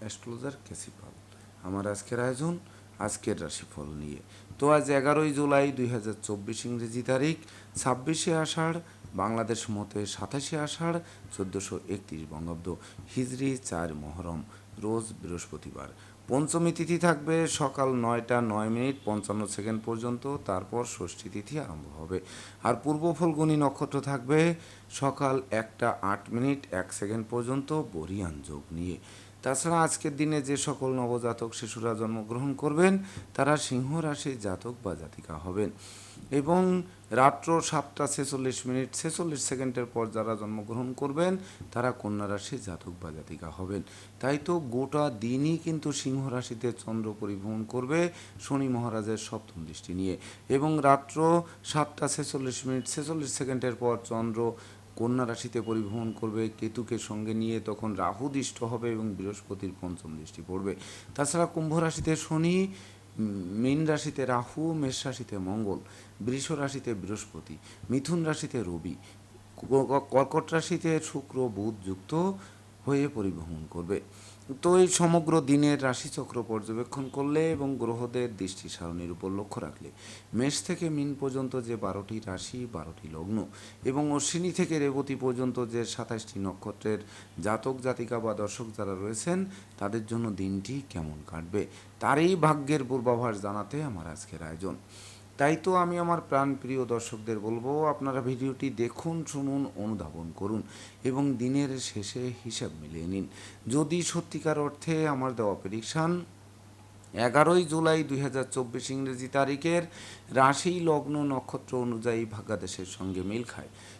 Astrologer আমার আজকের আয়োজন, আজকের রাশিফল নিয়ে। তো আজ এগারোই জুলাই দুই হাজার চব্বিশ ইংরেজি তারিখ, ছাব্বিশে আষাঢ়, বাংলাদেশ মতে সাতাশে আষাঢ়, চোদ্দোশো একত্রিশ বঙ্গাব্দ, হিজরি চার মহরম, রোজ বৃহস্পতিবার। পঞ্চমী তিথি থাকবে সকাল নয়টা নয় মিনিট পঞ্চান্ন সেকেন্ড পর্যন্ত, তারপর ষষ্ঠী তিথি আরম্ভ হবে। আর পূর্ব ফলগুনি নক্ষত্র থাকবে সকাল একটা আট মিনিট এক সেকেন্ড পর্যন্ত বরিয়ান যোগ নিয়ে। তাছাড়া আজকের দিনে যে সকল নবজাতক শিশুরা জন্মগ্রহণ করবেন, তারা সিংহ রাশির জাতক বা জাতিকা হবেন। এবং রাত্র সাতটা ছেচল্লিশ মিনিট, ছেচল্লিশ সেকেন্ডের পর যারা জন্মগ্রহণ করবেন, তারা কন্যা রাশির জাতক বা জাতিকা হবেন। তাই তো গোটা দিনই কিন্তু সিংহ রাশিতে চন্দ্র পরিভ্রমণ করবে শনি মহারাজের সপ্তম দৃষ্টি নিয়ে। এবং রাত্র সাতটা ছেচল্লিশ মিনিট, ছেচল্লিশ সেকেন্ডের পর চন্দ্র কন্যা রাশিতে পরিভ্রমণ করবে, কেতুকে সঙ্গে নিয়ে তখন রাহু দৃষ্ট হবে এবং বৃহস্পতির পঞ্চম দৃষ্টি পড়বে। তাছাড়া কুম্ভ রাশিতে শনি মীন রাশিতে রাহু, মেষ রাশিতে মঙ্গল, বৃষ রাশিতে বৃহস্পতি, মিথুন রাশিতে রবি কর্কট রাশিতে শুক্র, বুধ যুক্ত হয়ে পরিভ্রমণ করবে। তো এই সমগ্র দিনের রাশিচক্র পর্যবেক্ষণ করলে এবং গ্রহদের দৃষ্টি সারণীর উপর লক্ষ্য রাখলে মেষ থেকে মিন পর্যন্ত যে বারোটি রাশি, বারোটি লগ্ন এবং অশ্বিনী থেকে রেবতী পর্যন্ত যে সাতাশটি নক্ষত্রের জাতক, জাতিকা বা দর্শক যারা রয়েছেন, তাদের জন্য দিনটি কেমন কাটবে, তারই ভাগ্যের পূর্বাভাস জানাতে আমার আজকের আয়োজন। তাই তো আমি আমার প্রাণ প্রিয় দর্শকদের বলব, আপনারা ভিডিওটি দেখুন, শুনুন, অনুধাবন করুন এবং দিনের শেষে হিসাব মিলিয়ে নিন। যদি সত্যিকার অর্থে আমার দেওয়া প্রেডিকশান এগারোই জুলাই দুই হাজার চব্বিশ ইংরেজি তারিখের রাশি লগ্ন নক্ষত্র অনুযায়ী ভাগ্যাদেশের সঙ্গে মিল খায়।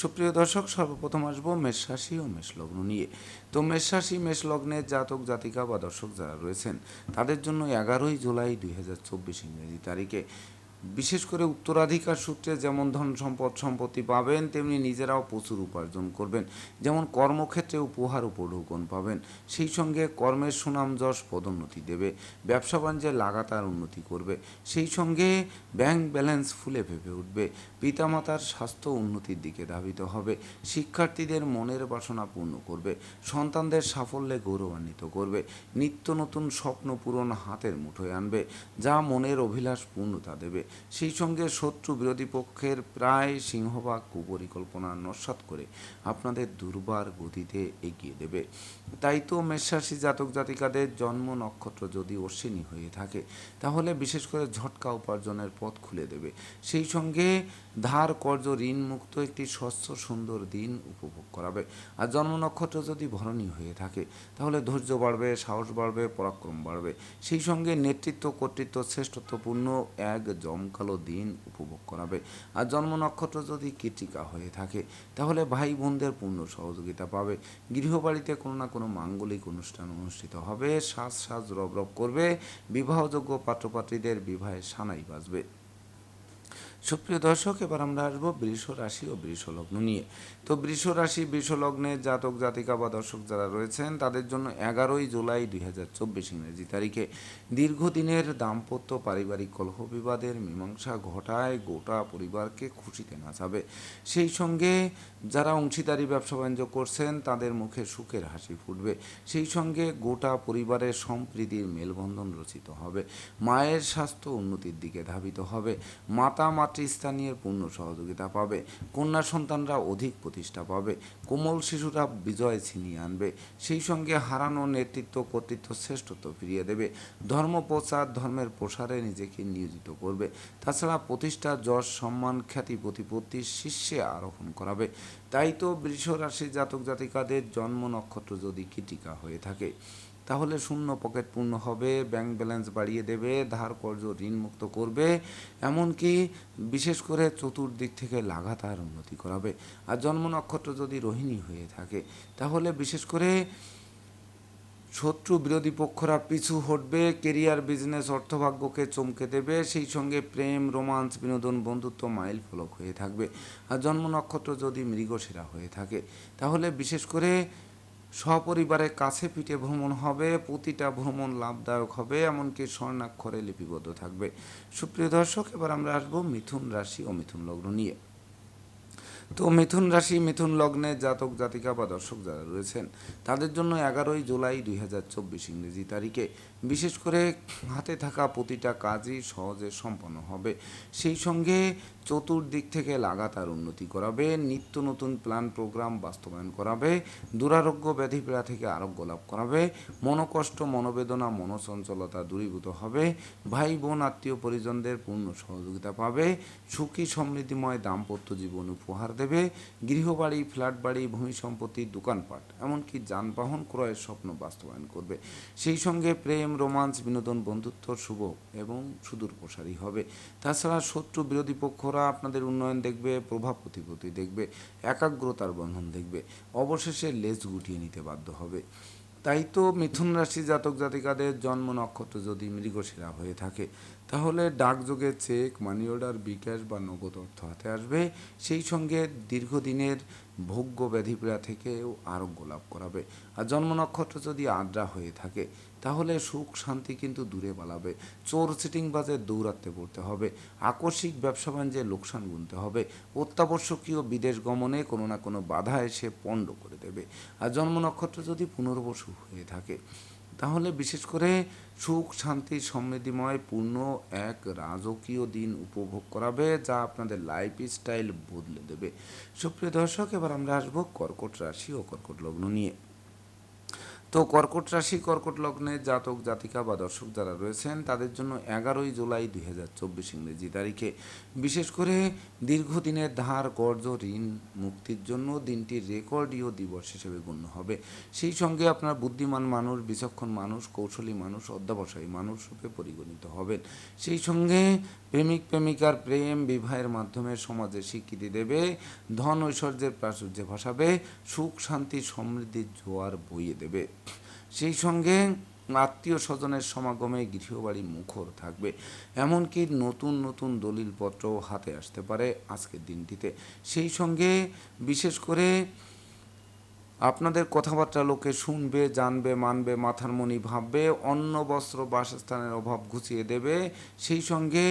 সুপ্রিয় দর্শক, সর্বপ্রথম আসব মেষ রাশি ও মেষ লগ্ন নিয়ে। তো মেষ রাশি, মেষ জাতক, জাতিকা বা দর্শক যারা রয়েছেন, তাদের জন্য এগারোই জুলাই দুই হাজার চব্বিশ ইংরেজি তারিখে। বিশেষ করে উত্তরাধিকার সূত্রে যেমন ধন সম্পদ সম্পত্তি পাবেন, তেমনি নিজেরাও প্রচুর উপার্জন করবেন। যেমন কর্মক্ষেত্রে উপহার উপঢৌকন পাবেন। সেই সঙ্গে কর্মের সুনাম, যশ, পদোন্নতি দেবে। ব্যবসা বাণিজ্যে লাগাতার উন্নতি করবে। সেই সঙ্গে ব্যাংক ব্যালেন্স ফুলে ফেপে উঠবে। পিতামাতার স্বাস্থ্য উন্নতির দিকে ধাবিত হবে। শিক্ষার্থীদের মনের বাসনা পূর্ণ করবে। সন্তানদের সাফল্যে গৌরবান্বিত করবে। নিত্য নতুন স্বপ্ন পূরণ হাতের মুঠোয় আনবে। যা মনের অভিলাষ পূর্ণতা দেবে। সেই সঙ্গে শত্রু বিরোধী পক্ষের প্রায় সিংহভাগ কুপরিকল্পনা নস্বাত করে আপনাদের দুর্বার গতিতে এগিয়ে দেবে। তাই তো মেষরাশি জাতক জাতিকাদের জন্ম নক্ষত্র যদি অশ্বিনী হয়ে থাকে, তাহলে বিশেষ করে ঝটকা উপার্জনের পথ খুলে দেবে। সেই সঙ্গে ধার কর্য ঋণ মুক্ত একটি স্বচ্ছ, সুন্দর দিন উপভোগ করাবে। আর জন্ম নক্ষত্র যদি ভরণী হয়ে থাকে, তাহলে ধৈর্য বাড়বে, সাহস বাড়বে, পরাক্রম বাড়বে। সেই সঙ্গে নেতৃত্ব, কর্তৃত্ব, শ্রেষ্ঠত্বপূর্ণ এক জমকালো দিন উপভোগ করাবে। আর জন্ম নক্ষত্র যদি কীর্তিকা হয়ে থাকে, তাহলে ভাই বোনদের পূর্ণ সহযোগিতা পাবে। গৃহবাড়িতে কোনো না কোনো মাঙ্গলিক অনুষ্ঠান অনুষ্ঠিত হবে। সাজ সাজ রব রব করবে। বিবাহযোগ্য পাত্রপাত্রীদের বিবাহে সানাই বাজবে। সুপ্রিয় দর্শক, এবার আমরা আসব বৃষ রাশি ও বৃষ লগ্ন নিয়ে। তো বৃষ রাশি, বৃষ লগ্নের জাতক, জাতিকা বা দর্শক যারা রয়েছেন, তাদের জন্য এগারোই জুলাই দুই হাজার চব্বিশ ইংরেজি তারিখে দীর্ঘদিনের দাম্পত্য পারিবারিক কলহ বিবাদের মীমাংসা ঘটায় গোটা পরিবারকে খুশিতে নাচাবে। সেই সঙ্গে যারা অংশীদারি, ব্যবসা বাণিজ্য করছেন, তাদের মুখে সুখের হাসি ফুটবে। সেই সঙ্গে গোটা পরিবারের সম্প্রীতির মেলবন্ধন রচিত হবে। মায়ের স্বাস্থ্য উন্নতির দিকে ধাবিত হবে। মাতা মাতৃস্থানীয় পূর্ণ সহযোগিতা পাবে। কন্যা সন্তানরা অধিক প্রতিষ্ঠা পাবে। কোমল শিশুরা বিজয় ছিনিয়ে আনবে। সেই সঙ্গে হারানো নেতৃত্ব কর্তৃত্ব শ্রেষ্ঠত্ব ফিরিয়ে দেবে। ধর্ম প্রচার, ধর্মের প্রসারে নিজেকে নিয়োজিত করবে। তাছাড়া প্রতিষ্ঠা, যশ, সম্মান, খ্যাতি প্রতিপত্তির শীর্ষে আরোহণ করাবে। তাই তো বৃষ রাশির জাতক জাতিকাদের জন্ম নক্ষত্র যদি কীটিকা হয়ে থাকে। তাহলে শূন্য পকেট পূর্ণ হবে ব্যাংক ব্যালেন্স বাড়িয়ে দেবে, ধার কর্য ঋণ মুক্ত করবে, এমনকি বিশেষ করে চতুর্দিক থেকে লাগাতার উন্নতি করাবে। আর জন্ম নক্ষত্র যদি রোহিণী হয়ে থাকে, তাহলে বিশেষ করে শত্রু বিরোধী পক্ষরা পিছু হটবে কেরিয়ার বিজনেস অর্থভাগ্যকে চমকে দেবে, সেই সঙ্গে প্রেম রোমান্স বিনোদন, বন্ধুত্ব মাইল ফলক হয়ে থাকবে। আর জন্ম নক্ষত্র যদি মৃগশিরা হয়ে থাকে, তাহলে বিশেষ করে সপরিবারে কাছে পিঠে ভ্রমণ হবে, প্রতিটা ভ্রমণ লাভদায়ক হবে, এমনকি স্বর্ণাক্ষরে লিপিবদ্ধ থাকবে। সুপ্রিয় দর্শক, এবার আমরা আসব মিথুন রাশি ও মিথুন লগ্ন নিয়ে। তো মিথুন রাশি, মিথুন লগ্নে জাতক, জাতিকা বা দর্শক যারা রয়েছেন, তাদের জন্য এগারোই জুলাই দুই হাজার চব্বিশ ইংরেজি তারিখে বিশেষ করে হাতে থাকা প্রতিটা কাজই সহজে সম্পন্ন হবে। সেই সঙ্গে চতুর্দিক থেকে লাগাতার উন্নতি করাবে, নিত্য নতুন প্ল্যান প্রোগ্রাম বাস্তবায়ন করাবে, দুরারোগ্য ব্যাধিপীড়া থেকে আরোগ্য লাভ করাবে, মনোকষ্ট, মনোবেদনা, মনোচঞ্চলতা দূরীভূত হবে ভাই বোন আত্মীয় পরিজনদের পূর্ণ সহযোগিতা পাবে, সুখী, সমৃদ্ধিময়, দাম্পত্য জীবন উপহার দেবে, গৃহবাড়ি ফ্ল্যাট বাড়ি ভূমি সম্পত্তি দোকানপাট, এমনকি যানবাহন ক্রয়ের স্বপ্ন বাস্তবায়ন করবে। সেই সঙ্গে প্রেম রোমান্স বিনোদন, বন্ধুত্ব শুভ এবং সুদূর প্রসারী হবে। তাছাড়া শত্রু বিরোধী পক্ষরা আপনাদের উন্নয়ন দেখবে, প্রভাব প্রতিপত্তি দেখবে, একাগ্রতার বন্ধন দেখবে, অবশেষে লেজ গুটিয়ে নিতে বাধ্য হবে। তাই তো মিথুন রাশি জাতক জাতিকাদের জন্ম নক্ষত্র যদি মৃগশিরা হয়ে থাকে, তাহলে ডাকযোগে চেক মানি অর্ডার বিকাশ বা নগদ অর্থ হাতে আসবে। সেই সঙ্গে দীর্ঘদিনের ভোগ্য ব্যাধিপীড়া থেকেও আরোগ্য লাভ করাবে। আর জন্ম নক্ষত্র যদি আদ্রা হয়ে থাকে তাহলে সুখ শান্তি কিন্তু দূরে পালাবে। চোর সিটিং বাজে দৌড়াতে পড়তে হবে। আকস্মিক ব্যবসা বাণিজ্যে লোকসান গুনতে হবে। অত্যাবশ্যকীয় বিদেশ গমনে কোনো না কোনো বাধা এসে পণ্ড করে দেবে। আর জন্ম নক্ষত্র যদি পুনর্বসু হয়ে থাকে, তাহলে বিশেষ করে সুখ শান্তি সমৃদ্ধিময় পূর্ণ এক রাজকীয় দিন উপভোগ করাবে, যা আপনাদের লাইফ স্টাইল বদলে দেবে। সুপ্রিয় দর্শক, এবার আমরা আসব কর্কট রাশি ও কর্কট লগ্ন নিয়ে। তো কর্কট রাশি, কর্কট লগ্নের জাতক, জাতিকা বা দর্শক যারা রয়েছেন, তাদের জন্য এগারোই জুলাই দুই হাজার চব্বিশ ইংরেজি তারিখে। বিশেষ করে দীর্ঘদিনের ধার, কর্জ, ঋণ, মুক্তির জন্য দিনটি রেকর্ডীয় দিবস হিসেবে গণ্য হবে। সেই সঙ্গে আপনার বুদ্ধিমান মানুষ, বিচক্ষণ মানুষ, কৌশলী মানুষ, অধ্যাবসায়ী মানুষ রূপে পরিগণিত হবেন। সেই সঙ্গে প্রেমিক, প্রেমিকার প্রেম বিবাহের মাধ্যমে সমাজে স্বীকৃতি দেবে, ধন ঐশ্বর্যের প্রাচুর্যে ভাসাবে, সুখ, শান্তি, সমৃদ্ধির জোয়ার বইয়ে দেবে। সেই সঙ্গে আত্মীয় স্বজনের সমাগমে গৃহবাড়ি মুখর থাকবে। এমনকি নতুন নতুন দলিলপত্রও হাতে আসতে পারে আজকের দিনটিতে। সেই সঙ্গে বিশেষ করে আপনাদের কথাবার্তা লোকে শুনবে, জানবে, মানবে, মাথার মনি ভাববে, অন্ন, বস্ত্র, বাসস্থানের অভাব ঘুচিয়ে দেবে। সেই সঙ্গে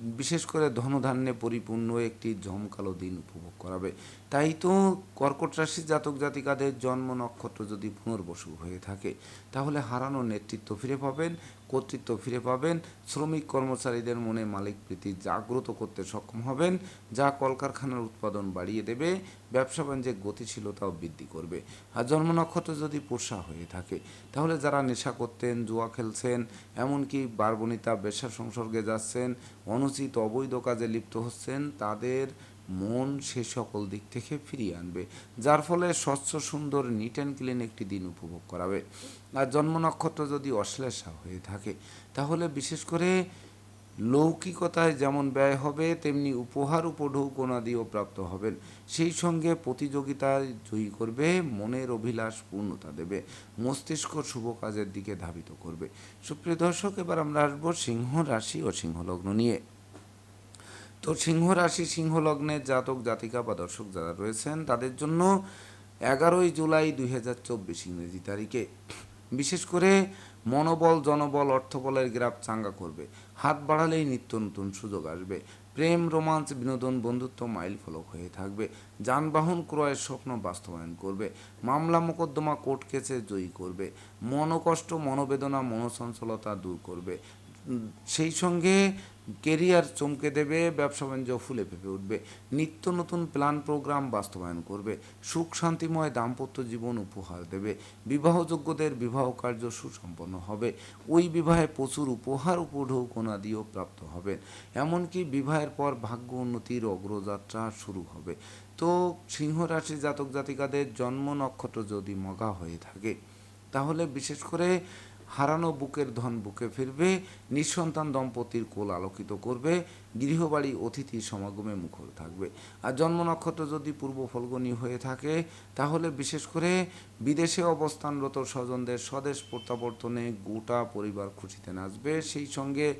বিশেষ করে ধনধান্যে পরিপূর্ণ একটি জমকালো দিন উপভোগ করাবে। তাই তো কর্কট রাশির জাতক জাতিকাদের জন্ম নক্ষত্র যদি পুনর্বসু হয়ে থাকে, তাহলে হারানো নেতৃত্ব ফিরে পাবেন, কর্তৃত্ব ফিরে পাবেন, শ্রমিক কর্মচারীদের মনে মালিক প্রীতি জাগ্রত করতে সক্ষম হবেন, যা কলকারখানার উৎপাদন বাড়িয়ে দেবে, ব্যবসা বাণিজ্যের গতিশীলতাও বৃদ্ধি করবে। আর জন্ম নক্ষত্র যদি পোষা হয়ে থাকে, তাহলে যারা নেশা করতেন, জুয়া খেলছেন, এমনকি বারবনিতা বেশ্যা সংসর্গে যাচ্ছেন, অনুচিত অবৈধ কাজে লিপ্ত হচ্ছেন, তাদের মন সে সকল দিক থেকে ফিরিয়ে আনবে, যার ফলে স্বচ্ছ, সুন্দর নিট অ্যান্ড ক্লিন একটি দিন উপভোগ করাবে। আর জন্ম নক্ষত্র যদি অশ্লেষা হয়ে থাকে, তাহলে বিশেষ করে লৌকিকতায় যেমন ব্যয় হবে, তেমনি উপহার উপঢৌকনা দিয়েও প্রাপ্ত হবেন। সেই সঙ্গে প্রতিযোগিতায় জয়ী করবে, মনের অভিলাষ পূর্ণতা দেবে, মস্তিষ্ক শুভ কাজের দিকে ধাবিত করবে। সুপ্রিয় দর্শক, এবার আমরা আসব সিংহ রাশি ও সিংহলগ্ন নিয়ে। তো সিংহ রাশি, সিংহ লগ্নের জাতক, জাতিকা বা দর্শক যারা রয়েছেন, তাদের জন্য এগারোই জুলাই দুই হাজার চব্বিশ ইংরেজি তারিখে। বিশেষ করে মনোবল, জনবল, অর্থবলের গ্রাফ চাঙ্গা করবে। হাত বাড়ালেই নিত্য নতুন সুযোগ আসবে। প্রেম, রোমাঞ্চ, বিনোদন, বন্ধুত্ব মাইল ফলক হয়ে থাকবে। যানবাহন ক্রয়ের স্বপ্ন বাস্তবায়ন করবে। মামলা, মোকদ্দমা, কোর্ট কেসে জয়ী করবে। মনোকষ্ট, মনোবেদনা, মনোচঞ্চলতা দূর করবে। সেই সঙ্গে কেরিয়ার চমকে দেবে, ব্যবসা বাণিজ্য ফুলে ফেপে উঠবে, নিত্য নতুন প্ল্যান প্রোগ্রাম বাস্তবায়ন করবে, সুখ শান্তিময় দাম্পত্য জীবন উপহার দেবে, বিবাহযোগ্যদের বিবাহ কার্য সুসম্পন্ন হবে, ওই বিবাহে প্রচুর উপহার উপঢৌকনা দিয়েও প্রাপ্ত হবেন। এমনকি বিবাহের পর ভাগ্য উন্নতির অগ্রযাত্রা শুরু হবে। তো সিংহ রাশি জাতক জাতিকাদের জন্ম নক্ষত্র যদি মগা হয়ে থাকে, তাহলে বিশেষ করে হারানো বুকের ধন বুকে ফিরবে নিঃসন্তান দম্পতির কোল আলোকিত করবে গৃহবাড়ি অতিথি সমাগমে মুখর থাকবে। আর জন্ম নক্ষত্র যদি পূর্ব ফলগণী হয়ে থাকে, তাহলে বিশেষ করে বিদেশে অবস্থানরত স্বজনদের স্বদেশ প্রত্যাবর্তনে গোটা পরিবার খুশিতে নাচবে। সেই সঙ্গে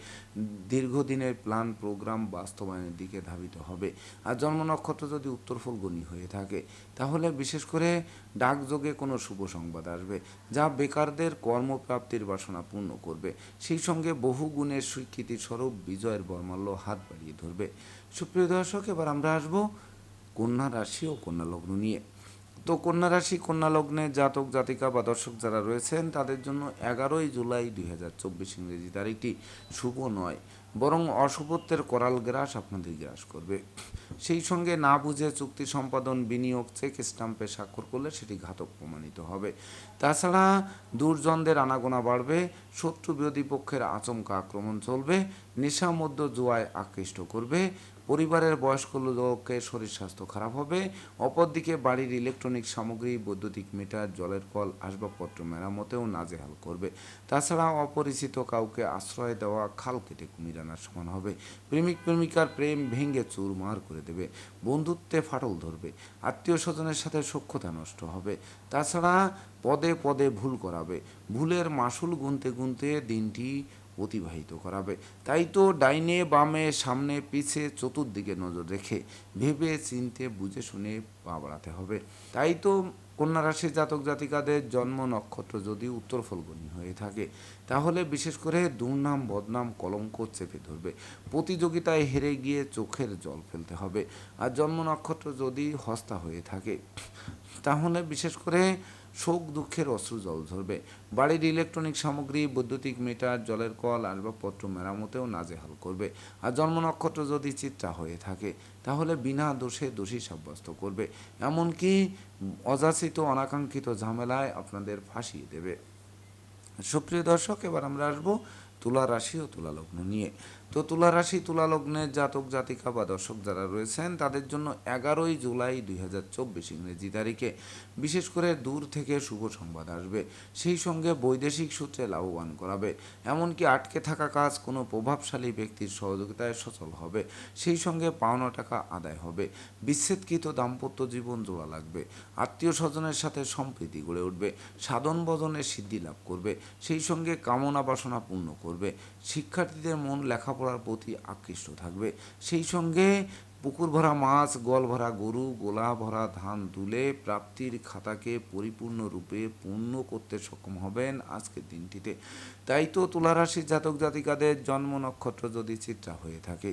দীর্ঘদিনের প্ল্যান, প্রোগ্রাম বাস্তবায়নের দিকে ধাবিত হবে। আর জন্ম নক্ষত্র যদি উত্তর ফলগণী হয়ে থাকে, তাহলে বিশেষ করে ডাকযোগে কোনো শুভ সংবাদ আসবে, যা বেকারদের কর্মপ্রাপ্তির বাসনা পূর্ণ করবে। সেই সঙ্গে বহু গুণের স্বীকৃতি স্বরূপ বিজয়ের বর্মাল্য হাত বাড়িয়ে ধরবে। সুপ্রিয় দর্শক, এবার আমরা আসব কন্যা রাশি ও কন্যা লগ্ন নিয়ে। তো কন্যা রাশি, কন্যা লগ্নে জাতক, জাতিকা বা দর্শক যারা রয়েছেন, তাদের জন্য এগারোই জুলাই দুই হাজার চব্বিশ ইংরেজি তারিখটি শুভ নয়। বরং অশুভত্বের করাল গ্রাস আপনাদের গ্রাস করবে। সেই সঙ্গে না বুঝে চুক্তি সম্পাদন, বিনিয়োগ, চেক স্টাম্পে স্বাক্ষর করলে সেটি ঘাতক প্রমাণিত হবে। তাছাড়া দুর্জনদের আনাগোনা বাড়বে, শত্রু বিরোধী পক্ষের আচমকা আক্রমণ চলবে নেশা মধ্য জুয়ায় আকৃষ্ট করবে পরিবারের বয়স্ক লোকের শরীর স্বাস্থ্য খারাপ হবে। অপরদিকে বাড়ির ইলেকট্রনিক সামগ্রী, বৈদ্যুতিক মিটার, জলের কল, আসবাবপত্র মেরামতেও নাজেহাল করবে। তাছাড়া অপরিচিত কাউকে আশ্রয় দেওয়া খাল কেটে কুমির আনার সমান হবে। প্রেমিক প্রেমিকার প্রেম ভেঙে চুরমার করে দেবে। বন্ধুত্বে ফাটল ধরবে। আত্মীয় স্বজনের সাথে সক্ষতা নষ্ট হবে। তাছাড়া পদে পদে ভুল করাবে। ভুলের মাসুল গুনতে গুনতে দিনটি অতিবাহিত করাবে। তাই তো ডাইনে, বামে, সামনে, পিছে, চতুর্দিকে নজর রেখে ভেবে, চিনতে, বুঝে, শুনে পা বাড়াতে হবে। তাই তো কন্যা রাশির জাতক জাতিকাদের জন্ম নক্ষত্র যদি উত্তর ফলগুনি হয়ে থাকে, তাহলে বিশেষ করে দুর্নাম, বদনাম, কলঙ্ক চেপে ধরবে। প্রতিযোগিতায় হেরে গিয়ে চোখের জল ফেলতে হবে। আর জন্ম নক্ষত্র যদি হস্তা হয়ে থাকে, তাহলে বিশেষ করে শোক, দুঃখের অশ্রু জল ধরবে বাড়ির ইলেকট্রনিক সামগ্রী, বৈদ্যুতিক মিটার, জলের কল, আসবাবপত্র মেরামতেও নাজেহাল করবে। আর জন্ম নক্ষত্র যদি চিত্রা হয়ে থাকে, তাহলে বিনা দোষে দোষী সাব্যস্ত করবে। এমনকি অযাচিত অনাকাঙ্ক্ষিত ঝামেলায় আপনাদের ফাঁসিয়ে দেবে। সুপ্রিয় দর্শক, এবার আমরা আসব তুলা রাশি ও তুলা লগ্ন নিয়ে। তো তুলা রাশি তুলা লগ্নের জাতক, জাতিকা বা দর্শক যারা রয়েছেন, তাদের জন্য এগারোই জুলাই দুই হাজার চব্বিশ ইংরেজি তারিখে বিশেষ করে দূর থেকে শুভ সংবাদ আসবে। সেই সঙ্গে বৈদেশিক সূত্রে লাভবান করাবে। এমনকি আটকে থাকা কাজ কোনো প্রভাবশালী ব্যক্তির সহযোগিতায় সচল হবে। সেই সঙ্গে পাওনা টাকা আদায় হবে। বিচ্ছেদকৃত দাম্পত্য জীবন জোড়া লাগবে। আত্মীয় স্বজনের সাথে সম্প্রীতি গড়ে উঠবে। সাধন বদনে সিদ্ধি লাভ করবে। সেই সঙ্গে কামনা বাসনা পূর্ণ করবে। শিক্ষার্থীদের মন লেখাপড়ার প্রতি আকৃষ্ট থাকবে। সেই সঙ্গে পুকুর ভরা মাছ, গল ভরা গরু, গোলা ভরা ধান তুলে প্রাপ্তির খাতাকে পরিপূর্ণরূপে পূর্ণ করতে সক্ষম হবেন আজকের দিনটিতে। তাই তো তুলারাশির জাতক জাতিকাদের জন্ম নক্ষত্র যদি চিত্রা হয়ে থাকে।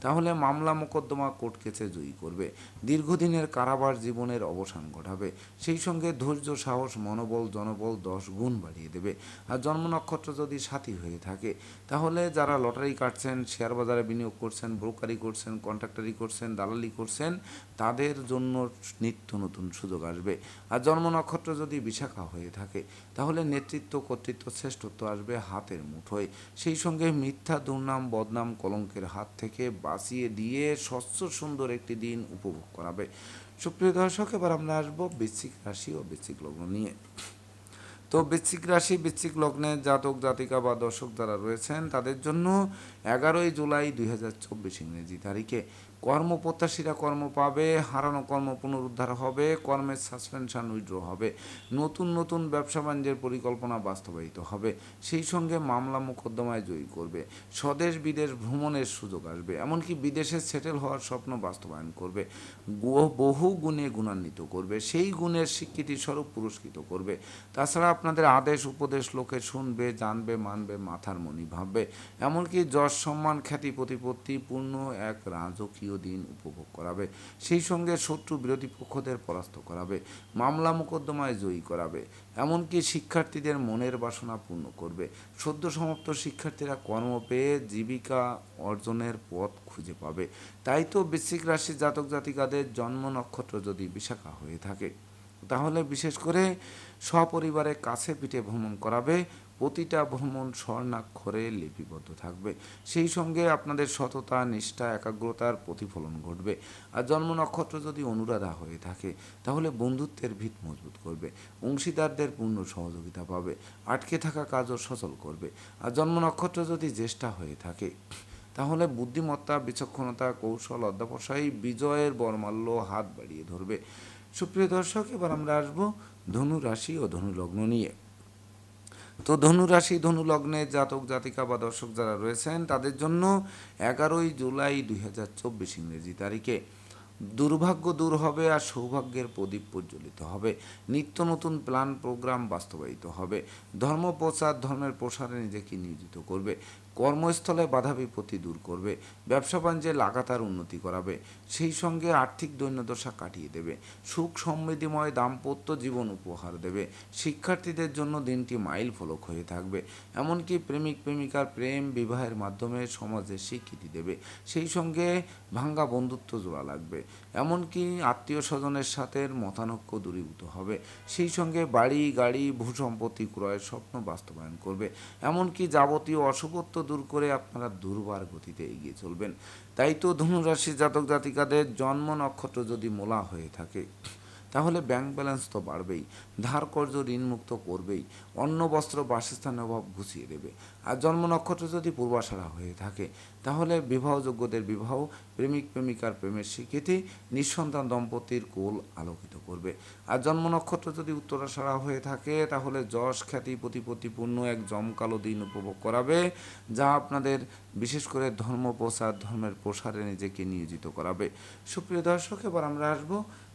তাহলে মামলা মোকদ্দমা কোর্ট কেসে জয়ী করবে। দীর্ঘদিনের কারাবার জীবনের অবসান ঘটাবে। সেই সঙ্গে ধৈর্য, সাহস, মনোবল, জনবল দশ গুণ বাড়িয়ে দেবে। আর জন্ম নক্ষত্র যদি সাথী হয়ে থাকে, তাহলে যারা লটারি কাটছেন, শেয়ার বাজারে বিনিয়োগ করছেন, ব্রোকারি করছেন, কন্ট্রাক্টারি করছেন, দালালি করছেন, তাদের জন্য নিত্য নতুন সুযোগ আসবে। আর জন্ম নক্ষত্র যদি বিশাখা হয়ে থাকে, তাহলে নেতৃত্ব, কর্তৃত্ব শ্রেষ্ঠত্ব আসবে হাতের মুঠোয়। সেই সঙ্গে মিথ্যা, দুর্নাম, বদনাম কলঙ্কের হাত থেকে বাঁচিয়ে দিয়ে স্বচ্ছ সুন্দর একটি দিন উপভোগ করাবে। সুপ্রিয় দর্শক, এবার আমরা আসব বৃশ্চিক রাশি ও বৃশ্চিক লগ্ন নিয়ে। তো বৃশ্চিক রাশি, বৃশ্চিক লগ্নে জাতক, জাতিকা বা দর্শক যারা রয়েছেন, তাদের জন্য এগারোই জুলাই দুই হাজার চব্বিশ ইংরেজি তারিখে। কর্মপ্রত্যাশীরা কর্ম পাবে, হারানো কর্ম পুনরুদ্ধার হবে, কর্মের সাসপেনশন উইড্র হবে। নতুন নতুন ব্যবসা বাণিজ্যের পরিকল্পনা বাস্তবায়িত হবে। সেই সঙ্গে মামলা মোকদ্দমায় জয়ী করবে। স্বদেশ বিদেশ ভ্রমণের সুযোগ আসবে। এমনকি বিদেশে সেটেল হওয়ার স্বপ্ন বাস্তবায়ন করবে। বহু গুণে গুণান্বিত করবে। সেই গুণের স্বীকৃতি স্বরূপ পুরস্কৃত করবে। তাছাড়া আপনাদের আদেশ, উপদেশ লোকে শুনবে, জানবে, মানবে, মাথার মনি ভাববে। এমনকি যশ, সম্মান, খ্যাতি, প্রতিপত্তি পূর্ণ এক রাজকীয় দিন উপভোগ করাবে। সেই সঙ্গে শত্রু বিরোধী পক্ষদের পরাস্ত করাবে, মামলা মোকদ্দমায় জয়ী করাবে, এমনকি শিক্ষার্থীদের মনের বাসনা পূর্ণ করবে। সদ্য সমাপ্ত শিক্ষার্থীরা কর্ম পেয়ে জীবিকা অর্জনের পথ খুঁজে পাবে। তাই তো বৃশ্চিক রাশির জাতক জাতিকাদের জন্ম নক্ষত্র যদি বিশাখা হয়ে থাকে, তাহলে বিশেষ করে সপরিবারে কাছে পিঠে ভ্রমণ করাবে, প্রতিটা ভ্রমণ স্বর্ণাক্ষরে লিপিবদ্ধ থাকবে। সেই সঙ্গে আপনাদের সততা, নিষ্ঠা, একাগ্রতার প্রতিফলন ঘটবে। আর জন্ম নক্ষত্র যদি অনুরাধা হয়ে থাকে, তাহলে বন্ধুত্বের ভিত মজবুত করবে, অংশীদারদের পূর্ণ সহযোগিতা পাবে, আটকে থাকা কাজও সচল করবে। আর জন্ম নক্ষত্র যদি জ্যেষ্ঠা হয়ে থাকে, তাহলে বুদ্ধিমত্তা, বিচক্ষণতা, কৌশল, অধ্যাবসায়ী, বিজয়ের বর্মাল্য হাত বাড়িয়ে ধরবে। সুপ্রিয় দর্শক, এবার আমরা আসব ধনু রাশি ও ধনু লগ্ন নিয়ে। তো ধনু রাশি ধনু লগ্নে জাতক, জাতিকা বা দর্শক যারা রয়েছেন, তাদের জন্য এগারোই জুলাই দুই হাজার চব্বিশ ইংরেজি তারিখে দুর্ভাগ্য দূর হবে আর সৌভাগ্যের প্রদীপ প্রজ্বলিত হবে। নিত্য নতুন প্ল্যান, প্রোগ্রাম বাস্তবায়িত হবে। ধর্ম প্রচার ধর্মের প্রসারে নিজেকে নিয়োজিত করবে। কর্মস্থলে বাধা বিপত্তি দূর করবে, ব্যবসা বাণিজ্যে লাগাতার উন্নতি করাবে, সেই সঙ্গে আর্থিক দৈন্যদশা কাটিয়ে দেবে, সুখ সমৃদ্ধিময় দাম্পত্য জীবন উপহার দেবে, শিক্ষার্থীদের জন্য দিনটি মাইল ফলক হয়ে থাকবে, এমনকি প্রেমিক প্রেমিকার প্রেম বিবাহের মাধ্যমে সমাজে স্বীকৃতি দেবে, সেই সঙ্গে ভাঙ্গা বন্ধুত্ব জোড়া লাগবে। এমনকি আত্মীয় স্বজনের সাথে মতানক্য দূরীভূত হবে। সেই সঙ্গে বাড়ি, গাড়ি ভূ সম্পত্তি ক্রয়ের স্বপ্ন বাস্তবায়ন করবে। এমনকি যাবতীয় অশুভত্ব দূর করে আপনারা দুর্বার গতিতে এগিয়ে চলবেন। তাই তো ধনুরাশি জাতক জাতিকাদের জন্ম নক্ষত্র যদি মোলা হয়ে থাকে তাহলে ব্যাংক ব্যালেন্স তো বাড়বেই, ধার কর্য ঋণমুক্ত করবেই, অন্ন, বস্ত্র, বাসস্থানের অভাব ঘুষিয়ে দেবে। আর জন্ম নক্ষত্র যদি পূর্বাশারা হয়ে থাকে, তাহলে বিবাহযোগ্যদের বিবাহ, প্রেমিক, প্রেমিকার প্রেমের স্বীকৃতি, নিঃসন্তান দম্পতির কোল আলোকিত করবে। আর জন্ম নক্ষত্র যদি উত্তরাশারা হয়ে থাকে, তাহলে যশ, খ্যাতি, প্রতিপত্তিপূর্ণ এক জমকালো দিন উপভোগ করাবে, যা আপনাদের বিশেষ করে ধর্ম প্রসার ধর্মের প্রসারে নিজেকে নিয়োজিত করাবে। সুপ্রিয় দর্শক, এবার আমরা আসব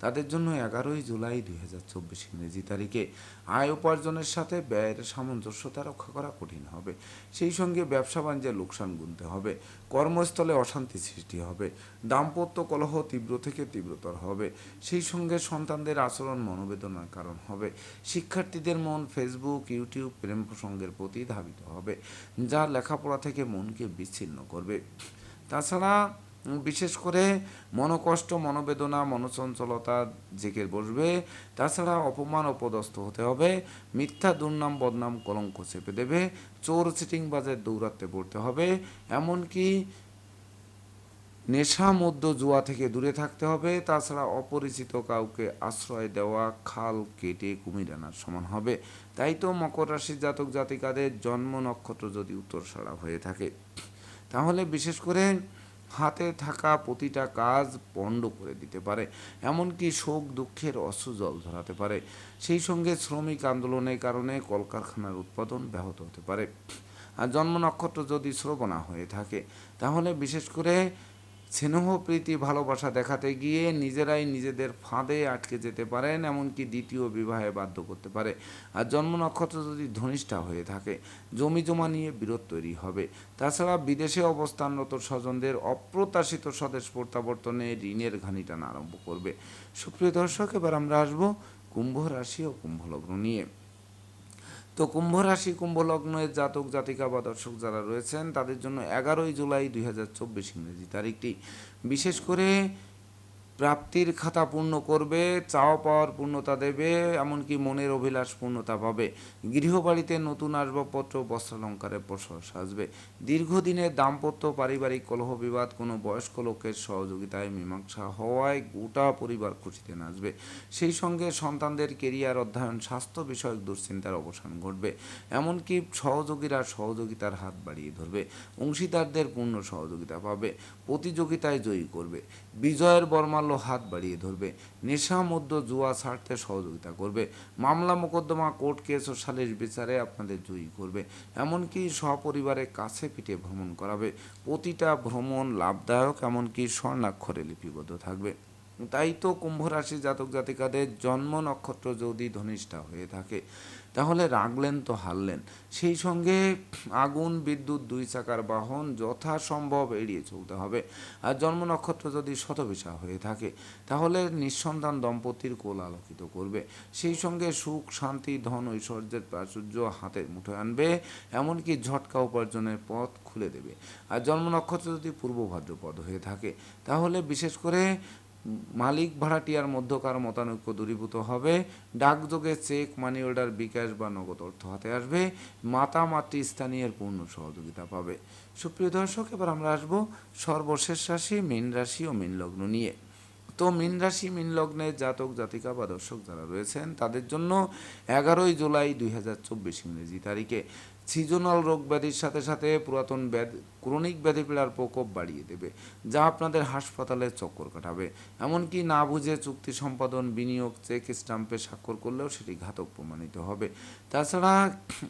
তাদের জন্য এগারোই জুলাই দুই হাজার চব্বিশ ইংরেজি তারিখে আয় উপার্জনের সাথে ব্যয়ের সামঞ্জস্যতা রক্ষা করা কঠিন হবে। সেই সঙ্গে ব্যবসা বাণিজ্যে লোকসান গুনতে হবে। কর্মস্থলে অশান্তি সৃষ্টি হবে। দাম্পত্য কলহ তীব্র থেকে তীব্রতর হবে। সেই সঙ্গে সন্তানদের আচরণ মনোবেদনার কারণ হবে। শিক্ষার্থীদের মন ফেসবুক, ইউটিউব, প্রেম প্রসঙ্গের প্রতি ধাবিত হবে, যা লেখাপড়া থেকে মনকে বিচ্ছিন্ন করবে। তাছাড়া বিশেষ করে মনোকষ্ট, মনোবেদনা, মনোচঞ্চলতা জেগে বসবে। তাছাড়া অপমান অপদস্থ হতে হবে। মিথ্যা, দুর্নাম, বদনাম, কলঙ্ক চেপে দেবে। চোর চিটিং বাজের দৌড়াতে পড়তে হবে। এমনকি নেশা মধ্য জুয়া থেকে দূরে থাকতে হবে। তাছাড়া অপরিচিত কাউকে আশ্রয় দেওয়া, খাল কেটে কুমির আনার সমান হবে। তাই তো মকর রাশির জাতক জাতিকাদের জন্ম নক্ষত্র যদি উত্তরসারা হয়ে থাকে। তাহলে বিশেষ করে হাতে থাকা প্রতিটা কাজ পণ্ড করে দিতে পারে, এমনকি শোক দুঃখের অশ্রু জল ধরাতে পারে। সেই সঙ্গে শ্রমিক আন্দোলনের কারণে কলকারখানার উৎপাদন ব্যাহত হতে পারে। আর জন্ম নক্ষত্র যদি শ্রবণা হয়ে থাকে, তাহলে বিশেষ করে স্নেহ প্রীতি ভালোবাসা দেখাতে গিয়ে নিজেরাই নিজেদের ফাঁদে আটকে যেতে পারেন, এমনকি দ্বিতীয় বিবাহে বাধ্য করতে পারে। আর জন্ম নক্ষত্র যদি ধনিষ্ঠা হয়ে থাকে, জমি জমা নিয়ে বিরোধ তৈরি হবে। তাছাড়া বিদেশে অবস্থানরত স্বজনদের অপ্রত্যাশিত স্বদেশ প্রত্যাবর্তনে ঋণের ঘানি টানা আরম্ভ করবে। সুপ্রিয় দর্শক, এবার আমরা আসব কুম্ভ রাশি ও কুম্ভ লগ্ন নিয়ে। তো কুম্ভ রাশি কুম্ভ লগ্নের জাতক, জাতিকা বা দর্শক যারা রয়েছেন, তাদের জন্য এগারোই জুলাই দুই হাজার চব্বিশ ইংরেজি তারিখটি। বিশেষ করে প্রাপ্তির খাতা পূর্ণ করবে, চাওয়া পাওয়ার পূর্ণতা দেবে, এমনকি মনের অভিলাষ পূর্ণতা পাবে। গৃহবাড়িতে নতুন আসবাবপত্র বস্ত্রালঙ্কারের প্রশ্বাস সাজবে। দীর্ঘদিনের দাম্পত্য, পারিবারিক কলহ বিবাদ, কোনো বয়স্ক লোকের সহযোগিতায় মীমাংসা হওয়ায় গোটা পরিবার খুশিতে নাচবে। সেই সঙ্গে সন্তানদের কেরিয়ার অধ্যয়ন, স্বাস্থ্য বিষয়ক দুশ্চিন্তার অবসান ঘটবে। এমনকি সহযোগীরা সহযোগিতার হাত বাড়িয়ে ধরবে। অংশীদারদের পূর্ণ সহযোগিতা পাবে। প্রতিযোগিতায় জয়ী করবে। বিজয়ের বর্মাল্য হাত বাড়িয়ে ধরবে। নেশা মধ্য জুয়া ছাড়তে সহযোগিতা করবে। মামলা মোকদ্দমা কোর্ট কেস ও সালিশ বিচারে আপনাদের জয়ী করবে। এমনকি সপরিবারে কাছে পিঠে ভ্রমণ করাবে। প্রতিটা ভ্রমণ লাভদায়ক, এমনকি স্বর্ণাক্ষরে লিপিবদ্ধ থাকবে। তাই তো কুম্ভ রাশি জাতক জাতিকাদের জন্ম নক্ষত্র যদি ধনিষ্ঠা হয়ে থাকে। তাহলে রাগলেন তো হারলেন। সেই সঙ্গে আগুন, বিদ্যুৎ, দুই চাকার বাহন যথাসম্ভব এড়িয়ে চলতে হবে। আর জন্ম নক্ষত্র যদি শতবিশা হয়ে থাকে, তাহলে নিঃসন্তান দম্পতির কোল আলোকিত করবে। সেই সঙ্গে সুখ, শান্তি, ধন, ঐশ্বর্যের প্রাচুর্য হাতের মুঠোয় আনবে, এমনকি ঝটকা উপার্জনের পথ খুলে দেবে। আর জন্ম নক্ষত্র যদি পূর্ব ভাদ্রপদ হয়ে থাকে, তাহলে বিশেষ করে মালিক ভাড়াটিয়ার মধ্যকার মতানৈক্য দূরীভূত হবে। ডাকযোগে চেক মানি অর্ডার বিকাশ বা নগদ অর্থ হাতে আসবে। মাতা মাতৃ স্থানীয় পূর্ণ সহযোগিতা পাবে। সুপ্রিয় দর্শক, এবার আমরা আসব সর্বশেষ রাশি, মীন রাশি ও মীন লগ্ন নিয়ে। তো মীন রাশি, মীন লগ্নের জাতক, জাতিকা বা দর্শক যারা রয়েছেন, তাদের জন্য এগারোই জুলাই দুই হাজার চব্বিশ ইংরেজি তারিখে। সিজনাল রোগ ব্যাধির সাথে সাথে পুরাতন ব্যাধি, ক্রনিক ব্যাধি পীড়ার প্রকোপ বাড়িয়ে দেবে, যা আপনাদের হাসপাতালে চক্কর কাটাবে। এমনকি না বুঝে চুক্তি সম্পাদন, বিনিয়োগ, চেক স্টাম্পে স্বাক্ষর করলেও সেটি ঘাতক প্রমাণিত হবে। তাছাড়া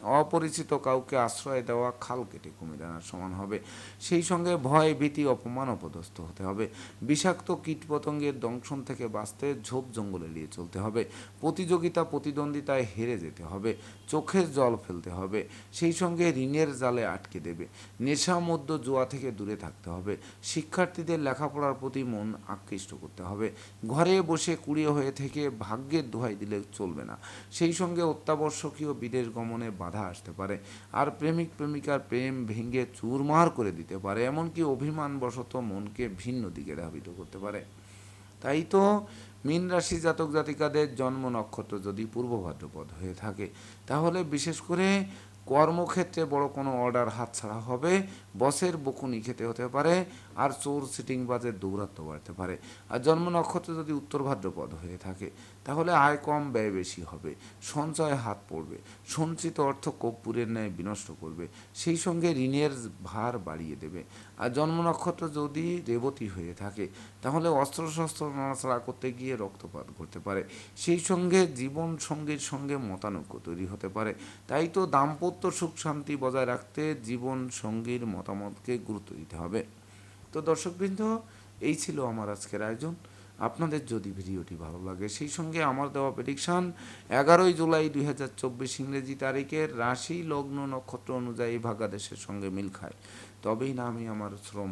অপরিচিত কাউকে আশ্রয় দেওয়া খাল কেটে কুমির আনার সমান হবে। সেই সঙ্গে ভয়, ভীতি, অপমান অপদস্থ হতে হবে। বিষাক্ত কীটপতঙ্গের দংশন থেকে বাঁচতে ঝোপ জঙ্গল এড়িয়ে চলতে হবে। প্রতিযোগিতা, প্রতিদ্বন্দ্বিতায় হেরে যেতে হবে। চোখের জল ফেলতে হবে। সেই সঙ্গে ঋণের জালে আটকে দেবে। নেশা মধ্য জুয়া থেকে দূরে থাকতে হবে। শিক্ষার্থীদের লেখাপড়ার প্রতি মন আকৃষ্ট করতে হবে। ঘরে বসে কুড়িয়ে হয়ে থেকে ভাগ্যের দোহাই দিলে চলবে না। সেই সঙ্গে অত্যাবশ্যকীয় বিদেশ গমনে বাধা আসতে পারে। আর প্রেমিক প্রেমিকার প্রেম ভেঙে চুরমার করে দিতে পারে। এমনকি অভিমানবশত মনকে ভিন্ন দিকে ধাবিত করতে পারে। তাই তো মীন রাশি জাতক জাতিকাদের জন্ম নক্ষত্র যদি পূর্ব ভাদ্রপদ হয়ে থাকে, তাহলে বিশেষ করে কর্মক্ষেত্রে বড় কোনো অর্ডার হাতছাড়া হবে। বসের বকুনি খেতে হতে পারে আর চোর সিটিং বাজের দৌরাত্ম বাড়তে পারে। আর জন্ম নক্ষত্র যদি উত্তর ভাদ্রপদ হয়ে থাকে, তাহলে আয় কম, ব্যয় বেশি হবে। সঞ্চয়ে হাত পড়বে। সঞ্চিত অর্থ কর্পূরের ন্যায় বিনষ্ট করবে। সেই সঙ্গে ঋণের ভার বাড়িয়ে দেবে। আর জন্ম নক্ষত্র যদি রেবতী হয়ে থাকে, তাহলে অস্ত্রশস্ত্র নড়াচড়া করতে গিয়ে রক্তপাত করতে পারে। সেই সঙ্গে জীবন সঙ্গীর সঙ্গে মতানৈক্য তৈরি হতে পারে। তাই তো দাম্পত্য সুখ শান্তি বজায় রাখতে জীবন সঙ্গীর মতামতকে গুরুত্ব দিতে হবে। তো দর্শকবৃন্দ, এই ছিল আমার আজকের আয়োজন। আপনাদের যদি ভিডিওটি ভালো লাগে, সেই সঙ্গে আমার দেওয়া প্রেডিকশান এগারোই জুলাই দুই হাজার চব্বিশ ইংরেজি তারিখের রাশি লগ্ন নক্ষত্র অনুযায়ী ভাগাদেশের সঙ্গে মিল খায়। তবেই না আমি আমার শ্রম